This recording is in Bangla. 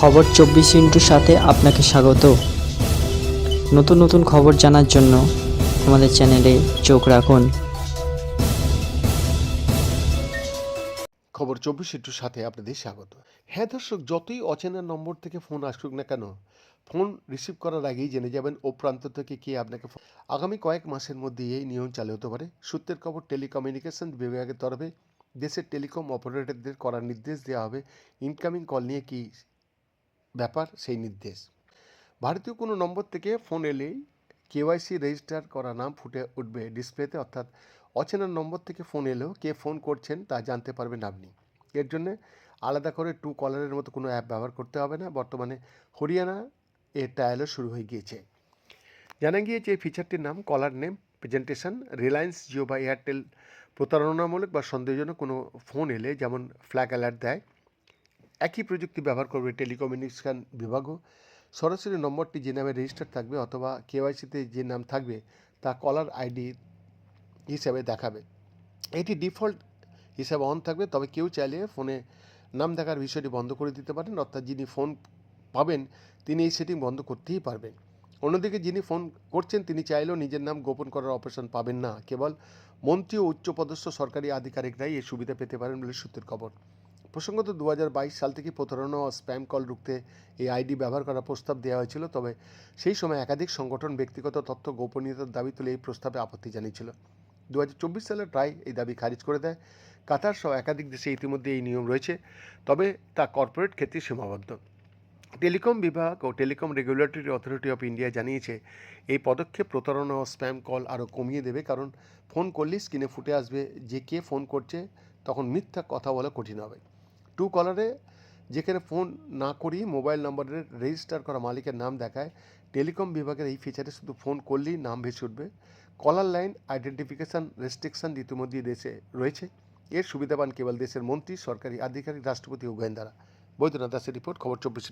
খবর চব্বিশ ইন্টুর সাথে আপনাকে স্বাগত। নতুন নতুন খবর জানার জন্য আমাদের চ্যানেলে চোখ রাখুন। খবর চব্বিশ ইন্টুর সাথে আপনাদের স্বাগত। হ্যাঁ দর্শক, যতই অচেনা নম্বর থেকে ফোন আসুক না কেন, ফোন রিসিভ করার আগেই জেনে যাবেন ও প্রান্ত থেকে কে আপনাকে আগামী কয়েক মাসের মধ্যে এই নিয়ম চালু হতে পারে। সূত্রের খবর, টেলিকমিউনিকেশন বিভাগের তরফে দেশের টেলিকম অপারেটরদের করার নির্দেশ দেওয়া হবে। ইনকামিং কল নিয়ে কী ব্যাপার, সেই নির্দেশ। ভারতীয় কোনো নম্বর থেকে ফোন এলেই কেওয়াইসি রেজিস্টার করা নাম ফুটে উঠবে ডিসপ্লেতে, অর্থাৎ অচেনা নম্বর থেকে ফোন এলেও কে ফোন করছেন তা জানতে পারবেন আপনি। এর জন্য আলাদা করে টু কলারের মতো কোনো অ্যাপ ব্যবহার করতে হবে না, বর্তমানে হরিয়ানা এর ট্রায়ালও শুরু হয়ে গিয়েছে। জানা গিয়েছে এই ফিচারটির নাম caller name presentation Reliance Jio বা এয়ারটেল প্রতারণামূলক বা সন্দেহজনক কোনো ফোন এলে যেমন ফ্ল্যাগ অ্যালার্ট দেয় একই প্রযুক্তি ব্যবহার করবে টেলিকমিউনিকেশন বিভাগও। সরাসরি নম্বরটি যে নামে রেজিস্টার থাকবে অথবা কেওয়াইসিতে যে নাম থাকবে তা কলার আইডি হিসাবে দেখাবে। এটি ডিফল্ট হিসাবে অন থাকবে, তবে কেউ চাইলে ফোনে নাম দেখার বিষয়টি বন্ধ করে দিতে পারেন, অর্থাৎ যিনি ফোন পাবেন তিনি এই সেটিং বন্ধ করতেই পারবেন। অন্যদিকে যিনি ফোন করছেন তিনি চাইলেও নিজের নাম গোপন করার অপারেশন পাবেন না, কেবল মন্ত্রী ও উচ্চপদস্থ সরকারি আধিকারিকরাই এই সুবিধা পেতে পারেন বলে সূত্রের খবর। প্রসঙ্গত দু হাজার বাইশ সাল থেকে প্রতারণা ও স্প্যাম কল রুখতে এই আইডি ব্যবহার করার প্রস্তাব দেওয়া হয়েছিল, তবে সেই সময় একাধিক সংগঠন ব্যক্তিগত তথ্য গোপনীয়তার দাবি তুলে এই প্রস্তাবে আপত্তি জানিয়েছিল। দু হাজার চব্বিশ সালে ট্রাই এই দাবি খারিজ করে দেয়। কাতার সহ একাধিক দেশে ইতিমধ্যে এই নিয়ম রয়েছে, তবে তা কর্পোরেট ক্ষেত্রে সীমাবদ্ধ। টেলিকম বিভাগ ও telecom regulatory authority of India জানিয়েছে, এই পদক্ষেপ প্রতারণা ও স্প্যাম কল আরও কমিয়ে দেবে, কারণ ফোন করলেই স্ক্রিনে ফুটে আসবে যে কে ফোন করছে, তখন মিথ্যা কথা বলা কঠিন হবে। টু কলারে যেখানে ফোন না করেই মোবাইল নম্বরের রেজিস্টার করা মালিকের নাম দেখায়, টেলিকম বিভাগের এই ফিচারে শুধু ফোন করলেই নাম ভেসে উঠবে। কলার লাইন আইডেন্টিফিকেশান রেস্ট্রিকশান ইতিমধ্যেই দেশে রয়েছে। এর সুবিধা পান কেবল দেশের মন্ত্রী, সরকারি আধিকারিক, রাষ্ট্রপতি ও গোয়েন্দারা। বৈদ্যনাথ দাসের রিপোর্ট, খবর চব্বিশ